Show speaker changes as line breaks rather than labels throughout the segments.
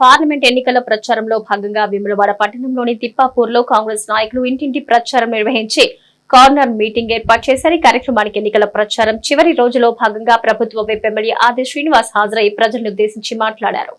Parliament ఎన్నికల ప్రచారంలో భాగంగా విమలవాడ పట్టణంలోని తిప్పాపూర్లో కాంగ్రెస్ నాయకులు ఇంటింటి ప్రచారం నిర్వహించి కార్నర్ మీటింగ్ ఏర్పాటు చేశారు. కార్యక్రమానికి ఎన్నికల ప్రచారం చివరి రోజులో భాగంగా ప్రభుత్వ విప్ ఎమ్మెల్యే ఆది శ్రీనివాస్ హాజరై ప్రజలను ఉద్దేశించి మాట్లాడారు.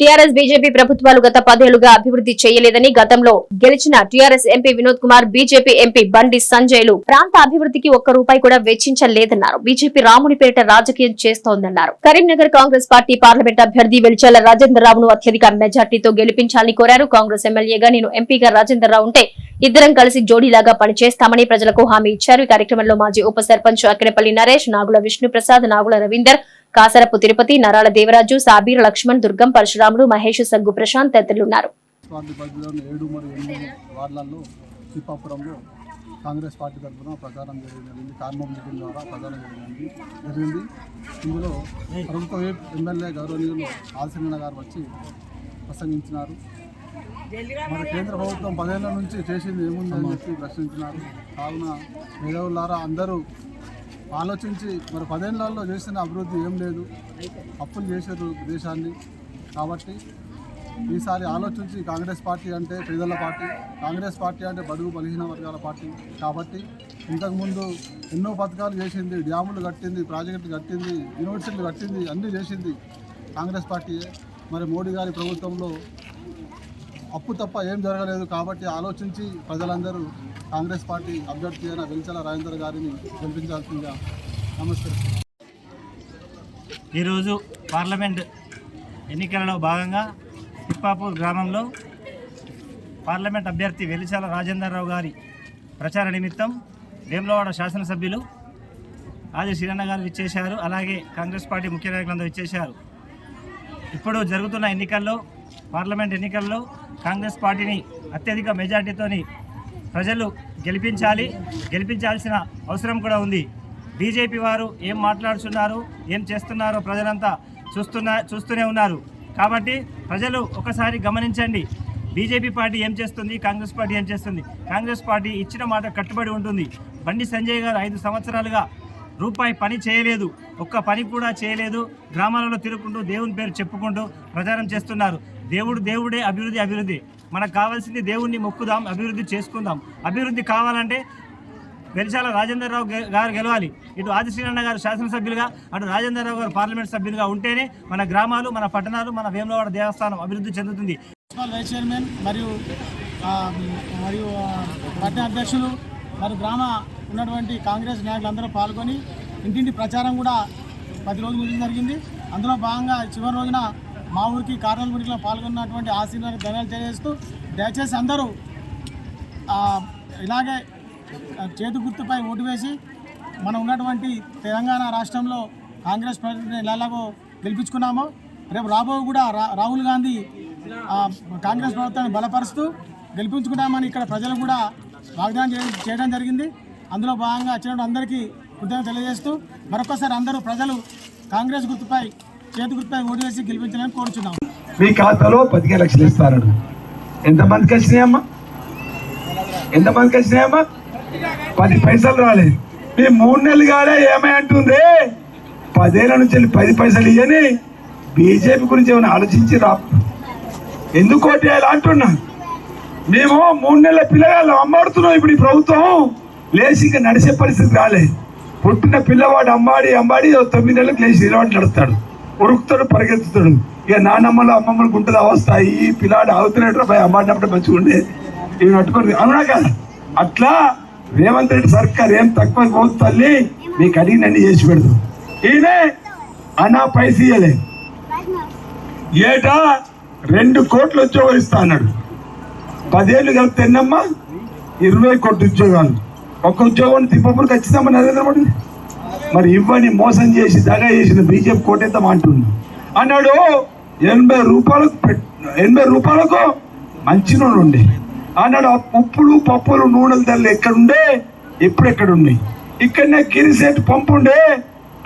టీఆర్ఎస్ బీజేపీ ప్రభుత్వాలు గత పదేళ్ళుగా అభివృద్ధి చేయలేదని గతంలో గెలిచిన TRS MP Vinod Kumar BJP MP Bandi సంజయ్లు ప్రాంత అభివృద్ధికి ఒక్క రూపాయి కూడా వెచ్చించలేదన్నారు. బీజేపీ రామునిపేట రాజకీయం చేస్తోందన్నారు. కరీంనగర్ కాంగ్రెస్ పార్టీ పార్లమెంట్ అభ్యర్థి వెలిచాల రాజేంద్రరావును అత్యధిక మెజార్టీతో గెలిపించాలని కోరారు. కాంగ్రెస్ ఎమ్మెల్యేగా నేను ఎంపీగా రాజేంద్ర రావు ఉంటే ఇద్దరం కలిసి జోడీలాగా పనిచేస్తామని ప్రజలకు హామీ ఇచ్చారు. ఈ కార్యక్రమంలో మాజీ ఉప సర్పంచ్ అక్కినపల్లి నరేష్ నాగుల విష్ణుప్రసాద్ నాగుల రవీందర్ కాసరపు తిరుపతి నరాల దేవరాజు సాబీర్ లక్ష్మణ్ దుర్గం పరశురాములు మహేష్ సగ్గు ప్రశాంత్ తదితరులున్నారు.
ఎనిమిది కాంగ్రెస్ పార్టీ తరఫున ప్రచారం జరిగింది. కార్మం మీటింగ్ ద్వారా ప్రచారం జరిగింది. జరిగింది. ఇందులో ప్రభుత్వ ఎమ్మెల్యే గౌరవనీయులు ఆల్సిన గారు వచ్చి ప్రసంగించినారు. మన కేంద్ర ప్రభుత్వం పదేళ్ళ నుంచి చేసింది ఏముందని చెప్పి ప్రశ్నించినారు. కావున మేధావులారా అందరూ ఆలోచించి మరి పదేళ్ళలో చేసిన అభివృద్ధి ఏం లేదు. అప్పులు చేశారు దేశాన్ని. కాబట్టి ఈసారి ఆలోచించి కాంగ్రెస్ పార్టీ అంటే పేదల పార్టీ కాంగ్రెస్ పార్టీ అంటే బడుగు బలహీన వర్గాల పార్టీ. కాబట్టి ఇంతకుముందు ఎన్నో పథకాలు చేసింది డ్యాములు కట్టింది ప్రాజెక్టులు కట్టింది యూనివర్సిటీలు కట్టింది అన్నీ చేసింది కాంగ్రెస్ పార్టీయే. మరి మోడీ గారి ప్రభుత్వంలో అప్పు తప్ప ఏం జరగలేదు. కాబట్టి ఆలోచించి ప్రజలందరూ కాంగ్రెస్ పార్టీ అభ్యర్థి అయిన వెంచల రాజేందర్ గారిని గెలిపించాల్సిందిగా నమస్కరిస్తున్నాను
ఈరోజు పార్లమెంట్ ఎన్నికలలో భాగంగా తిప్పాపూర్ గ్రామంలో పార్లమెంట్ అభ్యర్థి వెలిచాల రాజేందర్రావు గారి ప్రచార నిమిత్తం వేములవాడ శాసనసభ్యులు ఆది శ్రీరన్న గారు ఇచ్చేశారు అలాగే కాంగ్రెస్ పార్టీ ముఖ్య నాయకులందరూ ఇచ్చేశారు ఇప్పుడు జరుగుతున్న ఎన్నికల్లో పార్లమెంట్ ఎన్నికల్లో కాంగ్రెస్ పార్టీని అత్యధిక మెజార్టీతోని ప్రజలు గెలిపించాలి గెలిపించాల్సిన అవసరం కూడా ఉంది. బీజేపీ వారు ఏం మాట్లాడుతున్నారు ఏం చేస్తున్నారో ప్రజలంతా చూస్తున్నా చూస్తూనే ఉన్నారు. కాబట్టి ప్రజలు ఒకసారి గమనించండి. బీజేపీ పార్టీ ఏం చేస్తుంది కాంగ్రెస్ పార్టీ ఏం చేస్తుంది? కాంగ్రెస్ పార్టీ ఇచ్చిన మాట కట్టుబడి ఉంటుంది. బండి సంజయ్ గారు ఐదు సంవత్సరాలుగా రూపాయి పని చేయలేదు ఒక్క పని కూడా చేయలేదు. గ్రామాలలో తిరుగుకుంటూ దేవుని పేరు చెప్పుకుంటూ ప్రచారం చేస్తున్నారు. దేవుడు దేవుడే అభివృద్ధి అభివృద్ధి. మనకు కావాల్సింది దేవుణ్ణి మొక్కుదాం అభివృద్ధి చేసుకుందాం. అభివృద్ధి కావాలంటే వెలిశాల రాజేంద్రరావు గె- గారు గెలవాలి. ఇటు ఆదిశ్రీనన్న గారు శాసనసభ్యులుగా అటు రాజేంద్రరావు గారు పార్లమెంట్ సభ్యులుగా ఉంటేనే మన గ్రామాలు మన పట్టణాలు మన వేములవాడ దేవస్థానం అభివృద్ధి చెందుతుంది.
వైస్ చైర్మన్ మరియు మరియు పట్టణ అధ్యక్షులు మరియు గ్రామ ఉన్నటువంటి కాంగ్రెస్ నాయకులందరూ పాల్గొని ఇంటింటి ప్రచారం కూడా పది రోజులు గురించి జరిగింది. అందులో భాగంగా చివరి రోజున మా ఊరికి కార్నల్ మీటింగ్లో పాల్గొన్నటువంటి ఆశీర్వాద ధన్యాలు తెలియజేస్తూ దయచేసి అందరూ ఇలాగే చేతి గుర్తుపై ఓటు వేసి మనం ఉన్నటువంటి తెలంగాణ రాష్ట్రంలో కాంగ్రెస్ ప్రభుత్వం ఎలాగో గెలిపించుకున్నామో రేపు రాబో కూడా రా- రాహుల్ గాంధీ కాంగ్రెస్ ప్రభుత్వాన్ని బలపరుస్తూ గెలిపించుకుంటామని ఇక్కడ ప్రజలు కూడా వాగ్దానం చేయడం జరిగింది. అందులో భాగంగా వచ్చినటువంటి అందరికీ కృతజ్ఞత తెలియజేస్తూ మరొకసారి అందరూ ప్రజలు కాంగ్రెస్ గుర్తుపై చేతి గుర్తుపై ఓటు వేసి గెలిపించాలని కోరుచున్నాం.
మీ ఖాతాలో పదిహేను లక్షలు ఇస్తారు ఎంతమందికి వచ్చినాయమ్మా ఎంతమందికి వచ్చినాయమ్మా పది పైసలు రాలేదు. మీ మూడు నెలలు కాలే ఏమై అంటుంది? పదేళ్ళ నుంచి వెళ్ళి పది పైసలు ఇయ్యని బీజేపీ గురించి ఏమైనా ఆలోచించి రా ఎందుకు ఓటేయాలి అంటున్నా? మేము మూడు నెలల పిల్లగాళ్ళు అమ్మాడుతున్నాం ఇప్పుడు ఈ ప్రభుత్వం. లేచి ఇంకా నడిచే పరిస్థితి రాలేదు పుట్టిన పిల్లవాడు అమ్మాడి అమ్మాడి తొమ్మిది నెలలకు లేచి నిలబడి నడుస్తాడు. ఉరుకుతాడు పరిగెత్తుతాడు. ఇక నానమ్మలు అమ్మమ్మలు ఉంటుంది అవస్థ ఈ పిల్లాడు అవుతున్నట్టు పోయి అమ్మాడినప్పుడు మంచిగా ఉండే. ఇవి నట్టుకోరు అవునా కదా? అట్లా రేవంత్ రెడ్డి సర్కార్ ఏం తక్కువ పోదు తల్లి మీకు అడిగినన్ని చేసి పెడదు ఈయనే అనా పైసలు ఇయ్యలే. ఏటా? రెండు కోట్లు ఉద్యోగాలు ఇస్తా అన్నాడు. పదేళ్ళు కలిపితే ఎన్నమ్మా? ఇరవై కోట్ల ఉద్యోగాలు. ఒక్క ఉద్యోగం తిప్పప్పుడు ఖచ్చితంగా నరేంద్ర మోడీ. మరి ఇవ్వని మోసం చేసి దగా చేసిన బీజేపీ కోటేద్దాం అంటుంది. అన్నాడు ఎనభై రూపాయలకు ఎనభై రూపాయలకు మంచి నూనె ఉండే. అన్నాడు ఆ ఉప్పులు పప్పులు నూనెల ధరలు ఎక్కడుండే? ఎప్పుడు ఎక్కడున్నాయి ఇక్కడనే కిరిసేట్ పంపు ఉండే.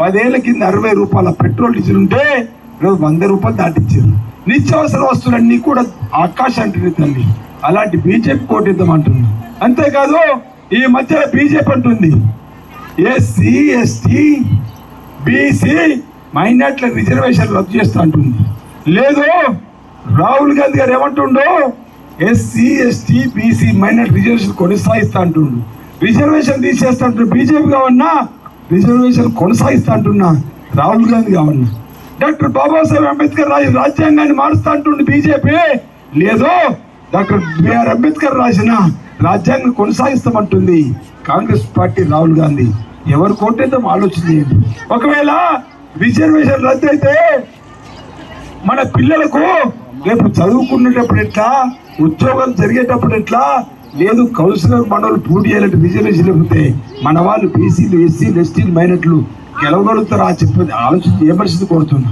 పదేళ్ళ కింద అరవై రూపాయల పెట్రోల్ డీజిల్ ఉంటే ఈరోజు వంద రూపాయలు దాటించారు నిత్యావసర వస్తువులన్నీ కూడా ఆకాశానికి తల్లి. అలాంటి బీజేపీ కోటిద్దాం అంటుంది. అంతేకాదు ఈ మధ్యలో బీజేపీ అంటుంది ఎస్సీ ఎస్టీ బీసీ మైనార్టీల రిజర్వేషన్ రద్దు చేస్తా అంటుంది. లేదు Rahul Gandhi garu ఏమంటుండో SC ST BC minority reservation కొనసాగిస్తా అంటుండు. రిజర్వేషన్ తీసేస్తా అంటుండు బీజేపీ కావన్నా రిజర్వేషన్ కొనసాగిస్తా అంటున్నా రాహుల్ గాంధీ కావన్నా. డాక్టర్ బాబాసాహెబ్ అంబేద్కర్ రాసిన రాజ్యాంగాన్ని మారుస్తా అంటుండు బీజేపీ. లేదో డాక్టర్ బిఆర్ అంబేద్కర్ రాసిన రాజ్యాంగం కొనసాగిస్తామంటుంది. కాంగ్రెస్ పార్టీ రాహుల్ గాంధీ ఎవరు కోటేద్దాం ఆలోచన చేయండి ఒకవేళ రిజర్వేషన్ రద్దు అయితే మన పిల్లలకు రేపు చదువుకునేటప్పుడు ఎట్లా ఉద్యోగాలు జరిగేటప్పుడు ఎట్లా? లేదు కౌన్సిలర్ మనోళ్ళు పూర్తి చేయాలంటే రిజర్వేషన్ లేకపోతే మన వాళ్ళు బీసీలు ఎస్సీలు ఎస్టీలు మైనట్లు గెలవగలుగుతారా చెప్పేది ఆలోచన ఏ పరిస్థితి కోరుతున్నా